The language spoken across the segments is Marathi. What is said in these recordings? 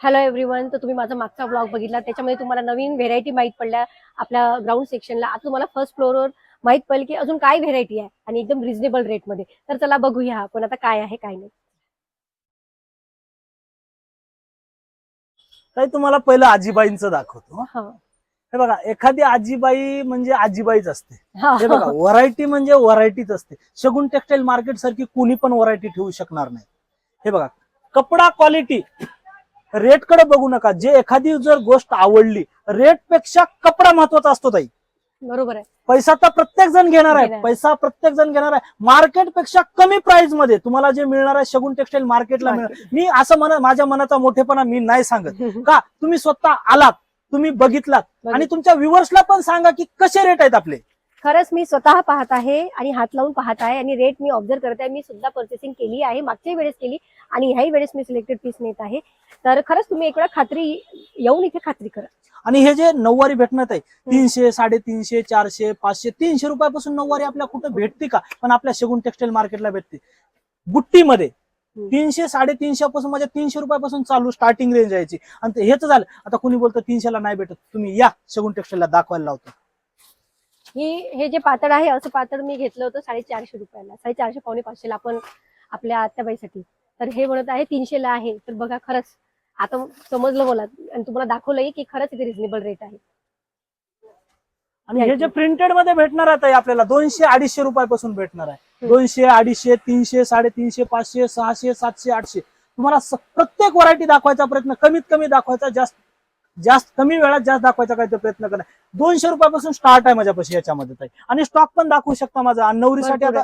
हॅलो एव्हरीवन तर तुम्ही माझा मागचा ब्लॉग बघितला त्याच्यामध्ये तुम्हाला नवीन व्हेरायटी माहीत पडल्या आपल्या ग्राउंड सेक्शनला आता तुम्हाला फर्स्ट फ्लोअरवर माहीत पडलं की अजून काय व्हेरायटी आहे आणि एकदम रिझनेबल रेटमध्ये तर चला बघूया आपण आता काय आहे काय नाही ताई तुम्हाला पहिलं आजीबाईंचं दाखवतो हं. हा. हे बघा एखादी आजीबाई म्हणजे आजीबाईच असते हा. हे बघा व्हरायटी म्हणजे व्हरायटीच असते शगुन टेक्सटाईल मार्केट सारखी कोणी पण व्हरायटी ठेवू शकणार नाही हे बघा कपडा क्वालिटी रेटकडे बघू नका. जे एखादी जर गोष्ट आवडली रेटपेक्षा कपडा महत्त्वाचा असतो ताई. बरोबर आहे. पैसा तर प्रत्येक जण घेणार आहे. पैसा प्रत्येक जण घेणार आहे. मार्केटपेक्षा कमी प्राइसमध्ये तुम्हाला जे मिळणार आहे शगुन टेक्सटाईल मार्केटला मिळणार. मी असं म्हणत माझ्या मनाचा मोठेपणा मी नाही सांगत. का? तुम्ही स्वतः आलात तुम्ही बघितलात आणि तुमच्या व्ह्युअर्सला पण सांगा की कसे रेट आहेत आपले. खरंच मी स्वतः पाहत आहे आणि हात लावून पाहत आहे आणि रेट मी ऑब्झर्व करत आहे. मी सुद्धा पर्चेसिंग केली आहे मागच्याही वेळेस केली आणि ह्याही वेळेस मी सिलेक्टेड पीस नेत आहे. तर खरंच तुम्ही एक वेळा खात्री येऊन इथे खात्री करा. आणि हे जे नऊवारी भेटण्यात आहे तीनशे साडेतीनशे चारशे पाचशे तीनशे रुपयापासून नऊवारी आपल्या कुठं भेटते का? पण आपल्या शगुन टेक्सटाईल मार्केटला भेटते. बुट्टीमध्ये. तीनशे साडेतीनशे पासून म्हणजे तीनशे रुपयापासून चालू स्टार्टिंग रेंज यायची. आणि हेच झालं. आता कुणी बोलतं तीनशेला नाही भेटत. तुम्ही या शगुन टेक्सटाईलला दाखवायला लावतो. ही हे जे पातळ आहे असं पातळ मी घेतलं होतं साडेचारशे रुपयाला. साडेचारशे पावणे पाचशेला आपण आपल्या आत्याबाईसाठी. तर हे म्हणत आहे तीनशेला आहे. तर बघा खरंच आता समजलं मला. आणि तुम्हाला दाखवलंही की खरंच इथे रिझनेबल रेट आहे. आणि हे जे प्रिंटेडमध्ये भेटणार आहे आपल्याला दोनशे अडीचशे रुपयापासून भेटणार आहे. दोनशे अडीचशे तीनशे साडेतीनशे पाचशे सहाशे सातशे आठशे. तुम्हाला प्रत्येक व्हरायटी दाखवायचा प्रयत्न कमीत कमी दाखवायचा जास्त जास्त कमी वेळात जास्त दाखवायचा काय प्रयत्न करा दोनशे रुपयापासून स्टार्ट आहे माझ्यापाशी याच्यामध्ये ताई. आणि स्टॉक पण दाखवू शकता माझा. आणि नवरीसाठी आता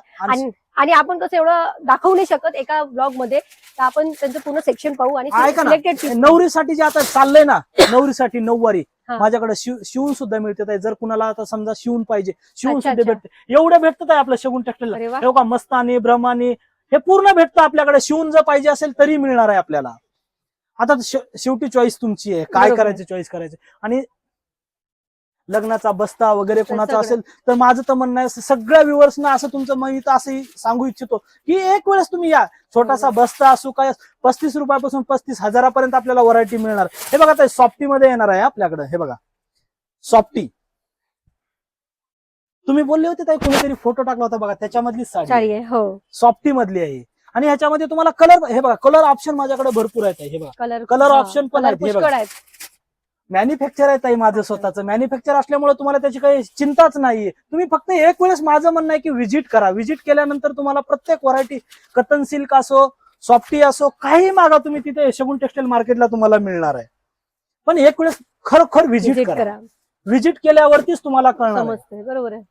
आणि आपण कसं एवढं दाखवू नाही शकत एका ब्लॉगमध्ये. तर आपण त्यांचं पूर्ण सेक्शन पाहू आणि ऐका ना, सिलेक्टेड पीस नवरीसाठी जे आता चाललंय ना नवरीसाठी नऊवारी हा. माझ्याकडे शिव शिवून सुद्धा मिळते ताई. जर कुणाला आता समजा शिवून पाहिजे शिवून अच्छा, सुद्धा अच्छा. भेटते. एवढं भेटतं ताई आपलं शगुन टेक्सटाईल अरे वा. बघा मस्तानी ब्रह्मानी हे पूर्ण भेटतं आपल्याकडे. शिवून जर पाहिजे असेल तरी मिळणार आहे आपल्याला. आता शेवटी चॉईस तुमची आहे. काय. करायचं चॉईस करायचं? आणि लग्नाचा बस्ता वगैरे कोणाचा. असेल तर माझं तर म्हणणं आहे सगळ्या व्ह्युअर्सना असं तुमचं मी तर असंही सांगू इच्छितो की एक वेळेस तुम्ही या. छोटासा. बस्ता असो काय पस्तीस रुपयापासून पस्तीस हजारापर्यंत आपल्याला व्हरायटी मिळणार. हे बघा ते सॉफ्टी मध्ये येणार आहे आपल्याकडे. हे बघा. सॉफ्टी तुम्ही बोलले होते ताई कोणीतरी फोटो टाकला होता बघा त्याच्यामधली साडी आहे. हो. सॉफ्टी मधली आहे. आणि ह्याच्यामध्ये तुम्हाला कलर हे बघा कलर ऑप्शन माझ्याकडे भरपूर आहेत हे बघा. कलर Color option पण आहेत, हे बघा. मॅन्युफॅक्चर आहे ताई माझं स्वतःचं. मॅन्युफॅक्चर असल्यामुळे तुम्हाला त्याची काही चिंताच नाहीये. तुम्ही फक्त एक वेळेस माझं म्हणणं आहे की व्हिजिट करा. व्हिजिट केल्यानंतर तुम्हाला प्रत्येक व्हरायटी कटन सिल्क असो सॉफ्टी असो काही मागा तुम्ही तिथे शगुन टेक्सटाईल मार्केटला तुम्हाला मिळणार आहे. पण एक वेळेस खरोखर व्हिजिट करा. व्हिजिट केल्यावरतीच तुम्हाला कळणार बरोबर आहे.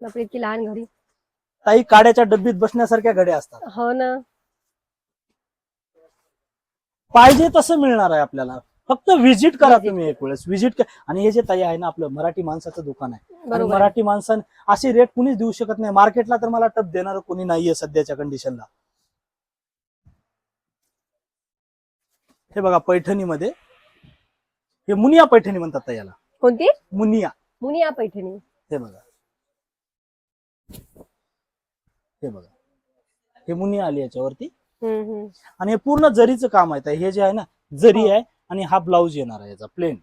बापरे इतकी लहान घडी ताई काड्याच्या डब्बीत बसण्यासारख्या घड्या असतात. हो ना. पाहिजे तसं मिळणार आहे आपल्याला. फक्त व्हिजिट करा. तुम्ही एक वेळेस. व्हिजिट आणि हे जे ताई आहे ना आपलं मराठी माणसाचं दुकान आहे. आणि. मराठी माणसं असे रेट कुणीच देऊ शकत नाही. मार्केटला तर मला टप देणार कोणी नाहीये सध्याच्या कंडिशनला हे बघा पैठणीमध्ये. हे मुनिया पैठणी म्हणतात याला. कोणती? मुनिया. मुनिया पैठणी. हे बघा. हे बघा. हे मुनिया आली याच्यावरती. आणि हे पूर्ण जरीचं काम आहे. हे जे आहे ना जरी हो. आहे आणि हा ब्लाऊज येणार आहे याचा प्लेन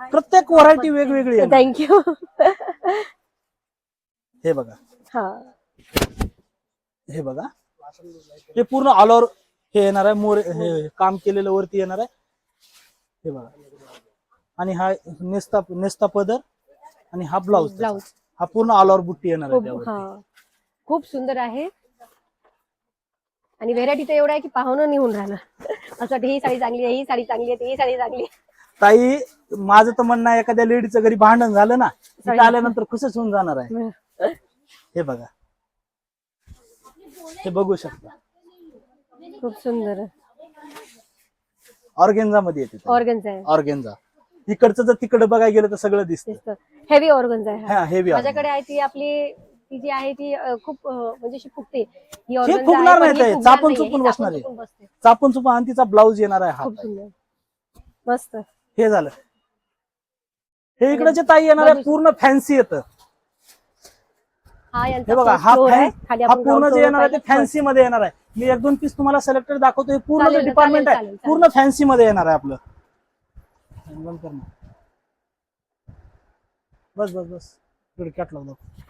प्रत्येक व्हरायटी वेगवेगळी आहे. थँक्यू हे बघा. हा. हे बघा. हे पूर्ण ओव्हर हे येणार आहे. मोर हे काम केलेलं वरती येणार आहे. हे बघा. आणि हा नेस्ता नेस्ता पदर आणि हा ब्लाऊज ब्लाऊज. हा पूर्ण ऑल ओव्हर बुट्टी येणार आहे खूप त्यावरती. हा. खूप सुंदर आहे. आणि व्हेरायटी तर एवढं आहे की पाहुणं निघून राहिलं. असं वाटतं ही साडी चांगली आहे ही साडी चांगली आहे ही साडी चांगली आहे. ताई माझं तर म्हणणं आहे एखाद्या लेडीचं घरी भांडण झालं ना तिथे. आल्यानंतर खुशच होऊन जाणार आहे? हे. बघा. हे बघू शकता. खूप सुंदर ऑर्गेन्झा मध्ये येते ऑर्गन्स आहे. ऑर्गेन्झा. इकडचं जर तिकडं बघायला गेलं तर सगळं दिसतं. हेवी ऑर्गन्स आहे हा. हा हेवी माझ्याकडे आहे ती आपली ती जी आहे ती खूप म्हणजे अशी फुगते. ही फुगणार नाही चापून चुपून बसणार आहे. चुपून. चापून आणि तिचा ब्लाऊज येणार आहे हा मस्त. हे झालं. हे इकडे जे ताई येणार आहे पूर्ण फॅन्सी येतं हा बघा हा हा पूर्ण जे येणार आहे ते. फॅन्सी मध्ये येणार आहे. मी एक दोन पीस तुम्हाला सिलेक्टेड दाखवतो हे पूर्ण डिपार्टमेंट आहे पूर्ण फॅन्सी मध्ये येणार आहे आपलं. बंद कर ना. बस बस. बस कॅटलॉग दाखव.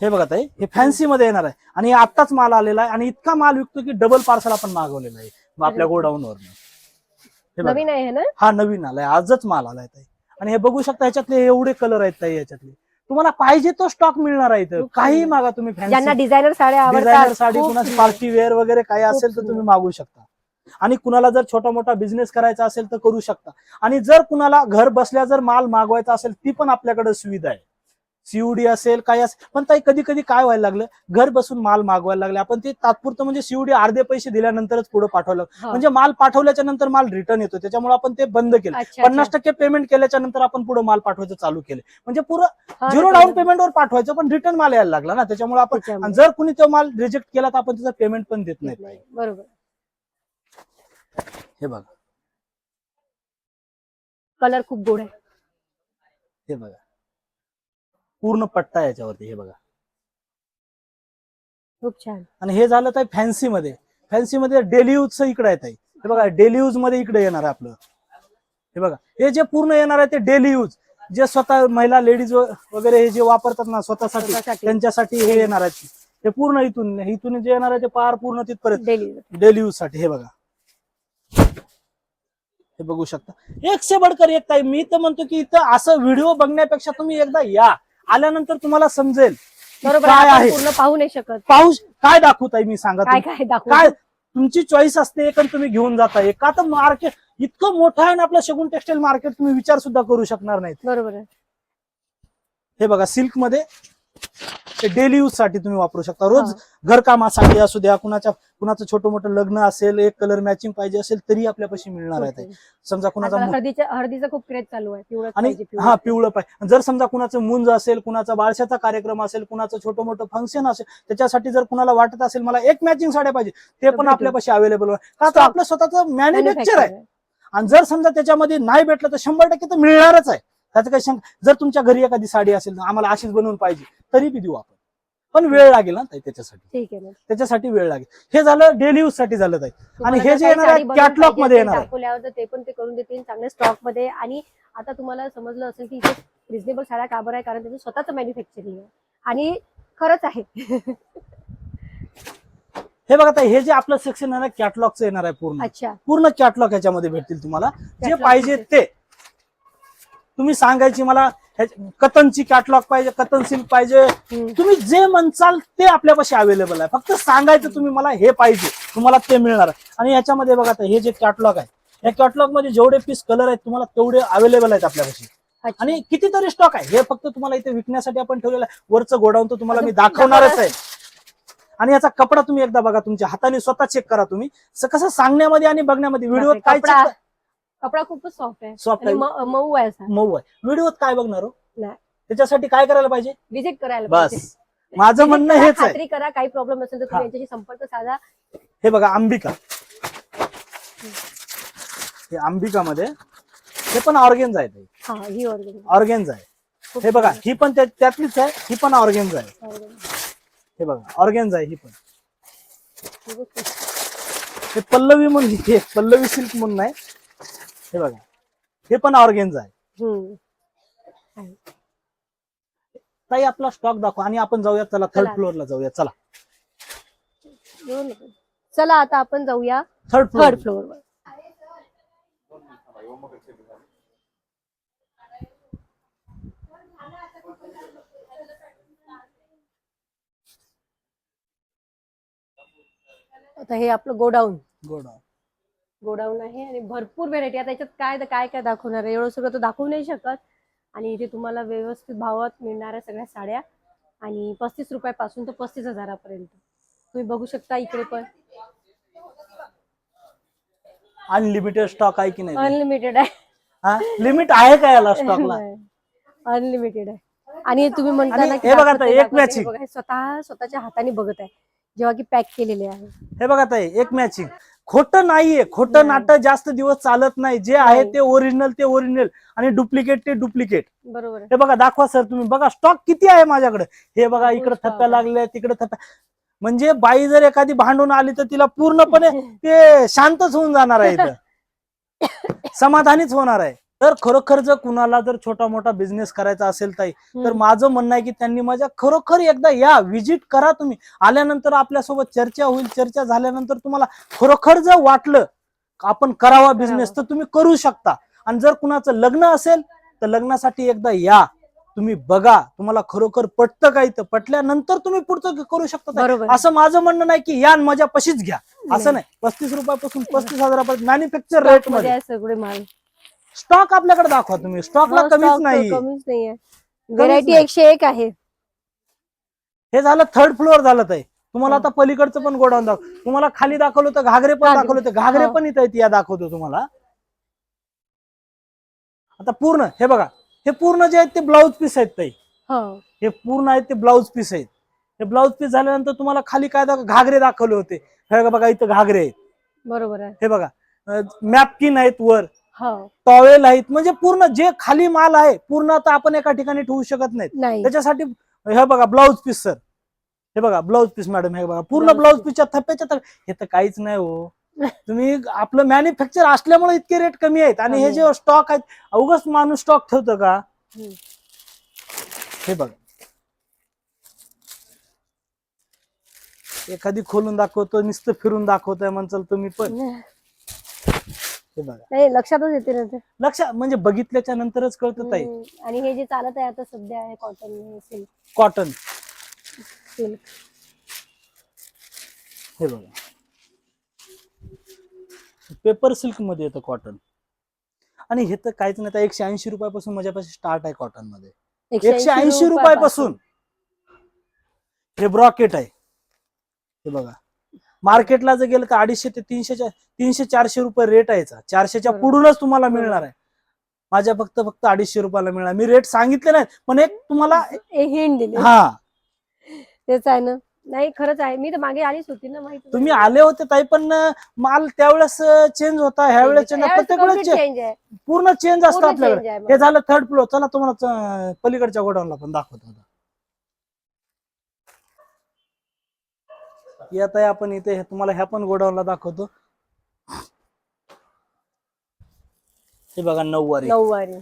हे बघा ताई हे फॅन्सी मध्ये येणार आहे. आणि आत्ताच माल आलेला आहे आणि इतका माल विकतो की डबल पार्सल आपण मागवलेला आहे. आपल्या गोडाऊन वर हे नवीन आहे ना? हा नवीन आलाय. आजच माल आलाय ताई. आणि हे बघू शकता ह्याच्यातले एवढे कलर आहेत ताई याच्यातले. तुम्हाला पाहिजे तो स्टॉक मिळणार आहे इथं. काही. मागा तुम्ही डिझायनर साड्या डिझायनर साडी कुणाची. पार्टी वेअर वगैरे काही असेल तर. तुम्ही मागू शकता. आणि कुणाला जर छोटा मोठा बिझनेस करायचा असेल तर करू शकता. आणि जर कुणाला घर बसल्या जर माल मागवायचा असेल ती पण आपल्याकडे सुविधा आहे. सीओडी असेल काही असेल पण ताई कधी कधी काय व्हायला लागलं? घर बसून माल मागवायला लागले. आपण ते तात्पुरतं म्हणजे सीओडी अर्धे पैसे दिल्यानंतरच पुढे पाठवलं. हा. म्हणजे माल पाठवल्याच्या नंतर माल रिटर्न येतो. त्याच्यामुळे आपण ते बंद केलं. पन्नास. टक्के पेमेंट केल्याच्यानंतर आपण पुढे माल पाठवायचं चालू केले. म्हणजे पुरं झिरो डाऊन. पेमेंटवर पाठवायचं पण रिटर्न माल यायला लागला ना. त्याच्यामुळे आपण जर कुणी तो माल रिजेक्ट केला तर आपण त्याचं पेमेंट पण देत नाही. बरोबर. हे बघा. कलर खूप गोड आहे. हे बघा. पूर्ण पट्टा याच्यावरती हे बघा. खूप छान. आणि हे झालं तर फॅन्सी मध्ये. फॅन्सी मध्ये डेली यूजचं इकडे येत आहे हे बघा डेली यूजमध्ये इकडे येणार आहे आपलं. हे बघा हे जे पूर्ण येणार आहे ते डेली यूज जे स्वतः महिला लेडीज वगैरे हे जे वापरतात ना स्वतःसाठी. त्यांच्यासाठी हे येणार आहे. हे पूर्ण इथून इथून जे येणार आहे ते पार पूर्ण तिथपर्यंत. डेली यूजसाठी हे बघा. हे बघू शकता. एक से बडकर एक ताई. मी तर म्हणतो की इथं असं व्हिडिओ बघण्यापेक्षा तुम्ही एकदा या. आल्यानंतर तुम्हाला समजेल बरोबर काय आपण आहे. पूर्ण पाहू नाही शकत. पाऊस काय दाखवताय मी सांगा काय तुम्ही? काय दाखवू? काय? तुमची चॉईस असते एक आणि तुम्ही घेऊन जाता एक का तर मार्केट इतकं मोठं आहे ना आपलं शगुन टेक्सटाईल मार्केट तुम्ही विचार सुद्धा करू शकणार नाहीत. बरोबर आहे. हे बघा सिल्कमध्ये डेली यूजसाठी तुम्ही वापरू शकता रोज घरकामासाठी असू द्या कुणाच्या कुणाचं छोटं मोठं लग्न असेल एक कलर मॅचिंग पाहिजे असेल तरी आपल्यापाशी मिळणार आहे ते. समजा कुणाचा हळदीच्या हळदीचा खूप क्रेज चालू आहे पिवळं आणि पाहिजे पिवळं. हा पिवळं पाहिजे जर समजा कुणाचं मुंज असेल कुणाचा बाळशाचा कार्यक्रम असेल कुणाचं छोटं मोठं फंक्शन असेल त्याच्यासाठी जर कुणाला वाटत असेल मला एक मॅचिंग साड्या पाहिजे ते पण भेटेल. आपल्यापाशी अवेलेबल आहे का तर Stock. आपलं स्वतःचं मॅन्युफॅक्चर Manufacturer आहे आणि जर समजा त्याच्यामध्ये नाही भेटलं तर शंभर टक्के तर मिळणारच आहे त्याचं काही शंका जर तुमच्या घरी एखादी साडी असेल तर आम्हाला अशीच बनवून पाहिजे तरी बी देऊ आपण. पण वेळ लागेल ना ताई त्याच्यासाठी. ठीक आहे ना. त्याच्यासाठी वेळ लागेल. हे झालं डेली यूजसाठी झालं ताई. आणि हे जे येणार आहे कॅटलॉगमध्ये येणार आहे. दाखवल्यावर ते पण ते करून देतील चांगल्या स्टॉकमध्ये. आणि आता तुम्हाला समजलं असेल की इथे रिझनेबल साड्या का बरं आहे? कारण त्याचं स्वतःच मॅन्युफॅक्चरिंग आहे. आणि खरंच आहे. हे बघा ताई हे जे आपलं सेक्शन आहे ना कॅटलॉगचं येणार आहे पूर्ण. अच्छा. पूर्ण कॅटलॉग ह्याच्यामध्ये भेटतील तुम्हाला. जे Catalog पाहिजे. ते. तुम्ही सांगायची मला कतनची कॅटलॉग पाहिजे कतन सिल्क पाहिजे. तुम्ही जे म्हणचाल ते आपल्यापाशी अवेलेबल आहे. फक्त सांगायचं तुम्ही मला हे पाहिजे. तुम्हाला ते मिळणार आणि याच्यामध्ये बघा आता हे जे कॅटलॉग आहे या कॅटलॉगमध्ये जेवढे पीस कलर आहेत तुम्हाला तेवढे अवेलेबल आहेत आपल्यापाशी. आणि कितीतरी स्टॉक आहे. हे फक्त तुम्हाला इथे विकण्यासाठी आपण ठेवलेलं आहे. वरचं गोडाऊन तर तुम्हाला मी दाखवणारच आहे. आणि याचा कपडा तुम्ही एकदा बघा तुमच्या हाताने स्वतः चेक करा तुम्ही. कसं सांगण्यामध्ये आणि बघण्यामध्ये व्हिडिओ काय कपडा खूपच सॉफ्ट आहे. आणि आहे. म- मऊ आहे असा. मऊ आहे. व्हिडिओत काय बघणार हो? नाही. त्याच्यासाठी काय करायला पाहिजे? विजिट करायला बस. माझं Visit म्हणणं करा, हेच आहे. खात्री करा काही प्रॉब्लेम असेल तर हा. तुम्ही यांच्याशी संपर्क साधा. हे बघा अंबिका. हे अंबिका मध्ये हे पण ऑर्गेन्स आहे ताई. हा ही ऑर्गेनिक आहे. हे बघा ही पण त्या- त्यातलीच आहे ही पण ऑर्गेन्स आहे. हे बघा ऑर्गेन्स आहे ही पण. हे पल्लवी म्हणून हे पल्लवी सिल्क म्हणून आहे. हे बघा. हे पण ऑर्गेन्स आहे. ताई आपला स्टॉक दाखवा आणि आपण जाऊया चला थर्ड चला. फ्लोअरला जाऊया. चला. चला आता आपण जाऊया थर्ड फ्लोअर थर्ड फ्लोअरवर आता हे आपलं गोडाऊन. गोडा गोडाऊन आहे आणि भरपूर व्हेरायटी आता याच्यात काय काय काय दाखवणार आहे? एवढं सगळं तर दाखवू नाही शकत. आणि इथे तुम्हाला व्यवस्थित भावात मिळणाऱ्या सगळ्या साड्या. आणि पस्तीस रुपयापासून तर पस्तीस हजारापर्यंत. तुम्ही बघू शकता इकडे पण. अनलिमिटेड स्टॉक आहे की नाही? अनलिमिटेड आहे. लिमिट आहे का याला स्टॉकला अनलिमिटेड आहे. आणि तुम्ही म्हणता ना हे बघा एक हे स्वतः स्वतःच्या हाताने बघत आहे. जेव्हा की पॅक केलेले आहे. हे बघा एक मॅचिंग खोटं नाहीये खोटं. नाटक जास्त दिवस चालत नाही. जे आहे नाही. ते ओरिजिनल ते ओरिजिनल आणि डुप्लिकेट ते डुप्लिकेट बरोबर हे बघा दाखवा सर तुम्ही. बघा स्टॉक किती आहे माझ्याकडे? हे बघा इकडे थप्प्या. लागल्या तिकडे थप्प्या. म्हणजे बाई जर एखादी भांडून आली तर तिला पूर्णपणे ते शांतच होऊन जाणार आहे समाधानीच होणार आहे. तर खरोखर जर कुणाला जर छोटा मोठा बिझनेस करायचा असेल ताई तर. माझं म्हणणं आहे की त्यांनी माझ्या खरोखर एकदा या विजिट करा तुम्ही. आल्यानंतर आपल्यासोबत चर्चा होईल चर्चा झाल्यानंतर तुम्हाला खरोखर जर वाटलं आपण करावा बिझनेस तर तुम्ही करू शकता. आणि जर कुणाचं लग्न असेल तर लग्नासाठी एकदा या. तुम्ही बघा तुम्हाला खरोखर पटतं का इथं? पटल्यानंतर तुम्ही पुढचं करू शकता. असं माझं म्हणणं नाही की या माझ्या पशीच घ्या. असं नाही. पस्तीस रुपयापासून पस्तीस हजारापर्यंत मॅन्युफॅक्चर रेटमध्ये सगळे माल. स्टॉक आपल्याकडे दाखवा तुम्ही. स्टॉकला हो, कमीच stock नाही कमीच नाहीये. व्हेरायटी नाही. एकशे एक आहे. हे झालं थर्ड फ्लोअर झालं ताई तुम्हाला हो. आता पलीकडचं पण गोडाऊन दाखव. तुम्हाला खाली दाखवलं होतं घागरे पण घागरे. दाखवले होते घागरे हो. पण इथं आहेत, या दाखवतो तुम्हाला. आता पूर्ण हे बघा. हे पूर्ण जे आहेत ते ब्लाऊज पीस आहेत ताई. हो. हे पूर्ण आहेत ते ब्लाऊज पीस आहेत. हे ब्लाऊज पीस झाल्यानंतर तुम्हाला खाली काय दाखव घागरे दाखवले होते. हे बघा इथं घागरे आहेत. बरोबर आहे. हे बघा. मॅपकिन आहेत वर. टॉवेल आहेत म्हणजे पूर्ण जे खाली माल आहे पूर्ण आता आपण एका ठिकाणी ठेवू शकत नाही. त्याच्यासाठी हे बघा ब्लाऊज पीस सर हे बघा ब्लाऊज पीस मॅडम हे बघा. पूर्ण ब्लाऊज. पीसच्या थप्प्याच्या थप्प्या. हे तर काहीच नाही हो. तुम्ही आपलं मॅन्युफॅक्चर असल्यामुळे इतके रेट कमी आहेत. आणि हे जे स्टॉक आहेत अवघच माणूस स्टॉक ठेवतो का. हे बघा. एखादी खोलून दाखवतो नुसतं फिरून दाखवतोय म्हणचाल तुम्ही पण. हे बघा. नाही लक्षातच येते ना ते. लक्ष म्हणजे बघितल्याच्या नंतरच कळतं ताई. हम्म. आणि हे जे चालत आहे आता सध्या आहे कॉटन सिल्क कॉटन सिल्क हे बघा. पेपर सिल्कमध्ये येतं कॉटन आणि हे तर काहीच नाही एकशे ऐंशी रुपयापासून माझ्यापाशी स्टार्ट आहे कॉटनमध्ये. एकशे ऐंशी रुपयापासून. हे ब्रॉकेट आहे. हे बघा. मार्केटला जर गेलं तर अडीचशे ते तीनशेच्या तीनशे चारशे रुपये रेट आहे. चारशेच्या. पुढूनच तुम्हाला मिळणार आहे. माझ्या फक्त फक्त अडीचशे रुपयाला मिळणार. मी रेट सांगितले नाही पण एक तुम्हाला हिंड हा तेच आहे ना. नाही खरंच आहे. मी तर मागे आलीच होती ना माहिती तुम्ही आले होते ताई पण माल त्यावेळेस चेंज होता. ह्या वेळेस change आहे. प्रत्येक वेळेस चेंज पूर्ण चेंज असतं आपल्याकडे. हे झालं थर्ड फ्लोअर चला तुम्हाला पलीकडच्या गोडाऊनला पण दाखवतो येत आहे आपण इथे तुम्हाला ह्या पण गोडाऊनला दाखवतो. हे बघा नऊवारी. नऊवारी.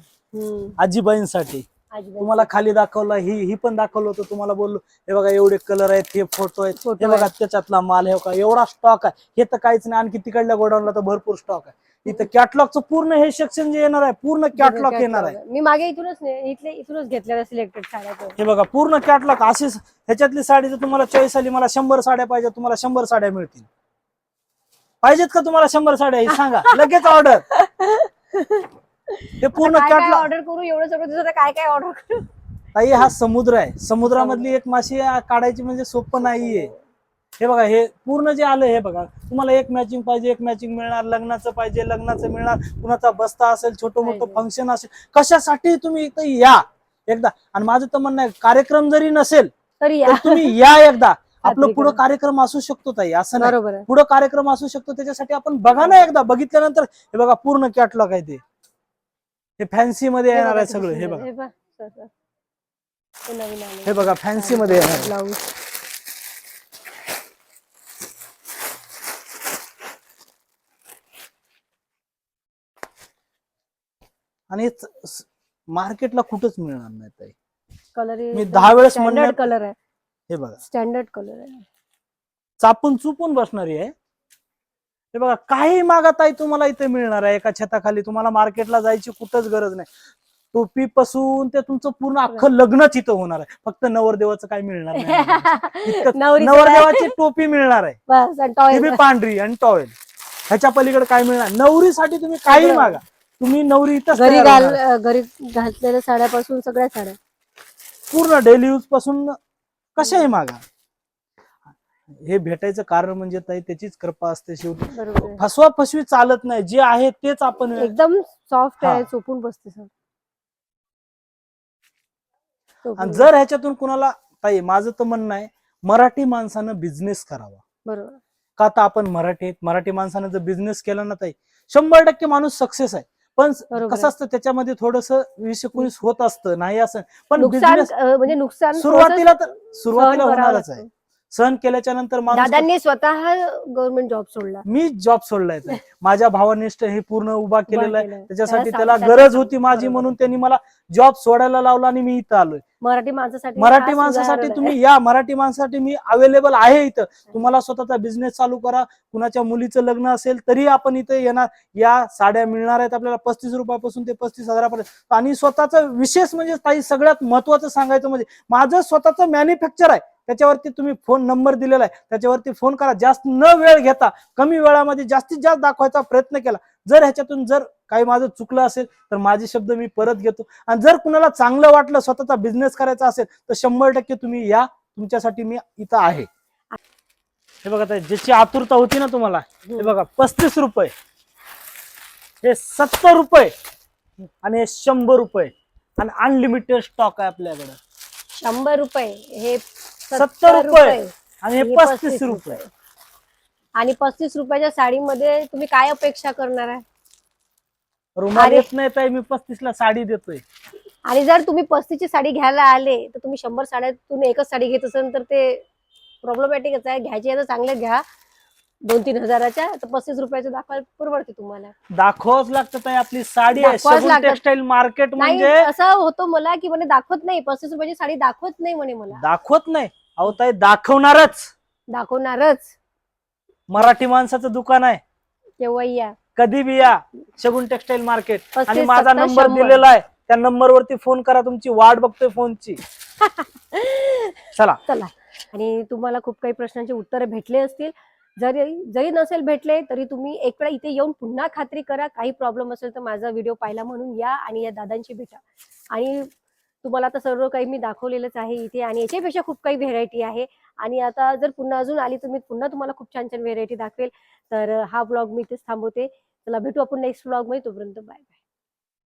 आजीबाईंसाठी. आजीबाई तुम्हाला खाली दाखवलं ही ही पण दाखवलं होतं तुम्हाला बोललो हे बघा एवढे कलर आहेत हे फोटो आहेत हे बघा. त्याच्यातला माल हे बघा एवढा स्टॉक आहे. हे तर काहीच नाही आणखी तिकडल्या गोडाऊनला तर भरपूर स्टॉक आहे. इथं कॅटलॉगचं पूर्ण हे सेक्शन जे येणार आहे पूर्ण कॅटलॉग येणार आहे. मी मागे इथूनच इथले इथूनच घेतलेल्या सिलेक्टेड साड्या. हे बघा पूर्ण कॅटलॉग अशीच ह्याच्यातली साडी जर तुम्हाला चॉईस आली मला शंभर साड्या पाहिजे तुम्हाला शंभर साड्या मिळतील. पाहिजेत का तुम्हाला शंभर साड्या? हे सांगा. लगेच ऑर्डर हे पूर्ण आता काय काय कॅटलॉग ऑर्डर करू? एवढं सगळं दिवसात काय काय ऑर्डर करू? ताई हा समुद्र आहे. समुद्रामधली एक माशी आ- काढायची म्हणजे सोपं नाहीये. हे बघा हे पूर्ण जे आलं हे बघा. तुम्हाला एक मॅचिंग पाहिजे एक मॅचिंग मिळणार. लग्नाचं पाहिजे लग्नाचं मिळणार. कुणाचा बस्ता असेल छोटं मोठं. फंक्शन असेल. कशासाठी तुम्ही इथं या? एकदा. आणि माझं तर म्हणणं आहे कार्यक्रम जरी नसेल तरी तर या तुम्ही या एकदा. आपलं पुढं करा. कार्यक्रम असू शकतो ताई. असं नाही. बरोबर आहे. पुढं कार्यक्रम असू शकतो त्याच्यासाठी आपण बघा ना एकदा. बघितल्यानंतर हे बघा पूर्ण कॅटलॉग आहे ते. हे फॅन्सी मध्ये येणार आहे सगळं हे बघा. हे बघ. हे. हे फॅन्सी मध्ये येणार. ब्लाऊज आणि मार्केटला कुठंच मिळणार नाही ताई. कलर मी दहा वेळेस स्टँडर्ड म्हणण्यात- कलर आहे. हे बघा. स्टँडर्ड कलर आहे. चापून चुपून बसणारी आहे. हे बघा काही मागत आहे तुम्हाला इथे मिळणार आहे एका छताखाली. तुम्हाला मार्केटला जायची कुठंच गरज नाही. टोपी पासून ते तुमचं पूर्ण अख्खं लग्नच इथं होणार आहे. फक्त नवरदेवाचं काय मिळणार नाही. इतकं- नवरीचं नवरदेवाची टोपी मिळणार आहे. बस आणि ती toy बी पांढरी आणि टॉवेल ह्याच्या पलीकडे काय मिळणार? नवरीसाठी तुम्ही काही. मागा. तुम्ही नवरी इथंच घरी तयार घाल होणार. घरी घातलेल्या साड्यापासून सगळ्या साड्या. पूर्ण डेली यूजपासून कशाही मागा. हे भेटायचं कारण म्हणजे ताई त्याचीच कृपा असते शेवटी. फसवा फसवी चालत नाही जे आहे तेच आपण एकदम सॉफ्ट आहे. चोपून बसते सर. आणि जर ह्याच्यातून कुणाला ताई माझं तर म्हणणं आहे मराठी माणसानं बिझनेस करावा. बरोबर. का तर आपण मराठी मराठी माणसानं जर बिझनेस केला ना ताई शंभर टक्के माणूस सक्सेस आहे. पण कसं असतं त्याच्यामध्ये थोडस वीस एकोणीस होत असतं नाही असं. पण नुकसान बिझनेस म्हणजे नुकसान सुरुवातीला तर सुरुवातीला होणारच आहे. सहन केल्याच्यानंतर दादांनी स्वतः गव्हर्नमेंट जॉब सोडला. मी जॉब सोडलाय. माझ्या भावानिष्ठ हे पूर्ण उभा केलेलं आहे. त्याच्यासाठी त्याला गरज होती माझी. म्हणून त्यांनी मला जॉब सोडायला लावला आणि मी इथं आलोय. मराठी माणसासाठी मराठी माणसासाठी तुम्ही या. मराठी माणसासाठी मी अवेलेबल आहे इथं. तुम्हाला स्वतःचा बिझनेस चालू करा. कुणाच्या मुलीचं लग्न असेल तरी आपण इथे येणार. या साड्या मिळणार आहेत आपल्याला पस्तीस रुपयापासून ते पस्तीस हजारापर्यंत. आणि स्वतःचा विशेष म्हणजे ताई सगळ्यात महत्वाचं सांगायचं म्हणजे माझं स्वतःचं मॅन्युफॅक्चर आहे. त्याच्यावरती तुम्ही फोन नंबर दिलेला आहे. त्याच्यावरती फोन करा. जास्त न वेळ घेता कमी वेळामध्ये जास्तीत जास्त दाखवायचा प्रयत्न केला. जर ह्याच्यातून जर काही माझं चुकलं असेल तर माझे शब्द मी परत घेतो. आणि जर कुणाला चांगलं वाटलं स्वतःचा बिझनेस करायचा असेल तर शंभर टक्के तुम्ही या. तुमच्यासाठी मी इथं आहे. हे बघा ज्याची आतुरता होती ना तुम्हाला हे बघा पस्तीस रुपये. हे सत्तर रुपये आणि हे शंभर रुपये. आणि अनलिमिटेड स्टॉक आहे आपल्याकडे. शंभर रुपये. हे सत्तर रुपये. आणि हे पस्तीस रुपये. आणि पस्तीस रुपयाच्या साडीमध्ये तुम्ही काय अपेक्षा करणार आहे? रुमाल. येत नाही ताई मी पस्तीस ला साडी देतोय. आणि जर तुम्ही पस्तीसची साडी घ्यायला आले तर तुम्ही शंभर साड्यातून एकच साडी घेत असाल तर ते प्रॉब्लेमॅटिकच आहे. घ्यायची आहे तर चांगल्या घ्या. दोन तीन हजाराच्या तर पस्तीस रुपयाचं दाखवायला परवडते तुम्हाला. दाखवाच लागतं ताई आपली साडी आहे. टेक्सटाईल मार्केट म्हणजे असं होतं मला की म्हणे दाखवत नाही. पस्तीस रुपयाची साडी दाखवत नाही म्हणे मला. दाखवत नाही. अहो ताई दाखवणारच. दाखवणारच. मराठी माणसाचं दुकान आहे. केव्हा या कधी बी या शगुन टेक्सटाईल मार्केट. आणि पस्तीस, माझा सत्तर, नंबर शंभर. दिलेला आहे. त्या नंबर वरती फोन करा तुमची वाट बघतोय फोनची. चला. चला. आणि तुम्हाला खूप काही प्रश्नांची उत्तरे भेटले असतील. जरी जरी नसेल भेटले तरी तुम्ही एक वेळा इथे येऊन पुन्हा खात्री करा. काही प्रॉब्लेम असेल तर माझा व्हिडिओ पाहिला म्हणून या आणि या दादांची भेटा. आणि तुम्हाला आता सर्व काही मी दाखवलेलंच आहे इथे आणि याच्यापेक्षा खूप काही व्हेरायटी आहे. आणि आता जर पुन्हा अजून आली तर मी पुन्हा तुम्हाला खूप छान छान व्हेरायटी दाखवेल. तर हा ब्लॉग मी इथेच थांबवते. चला भेटू आपण नेक्स्ट ब्लॉगमध्ये तोपर्यंत बाय बाय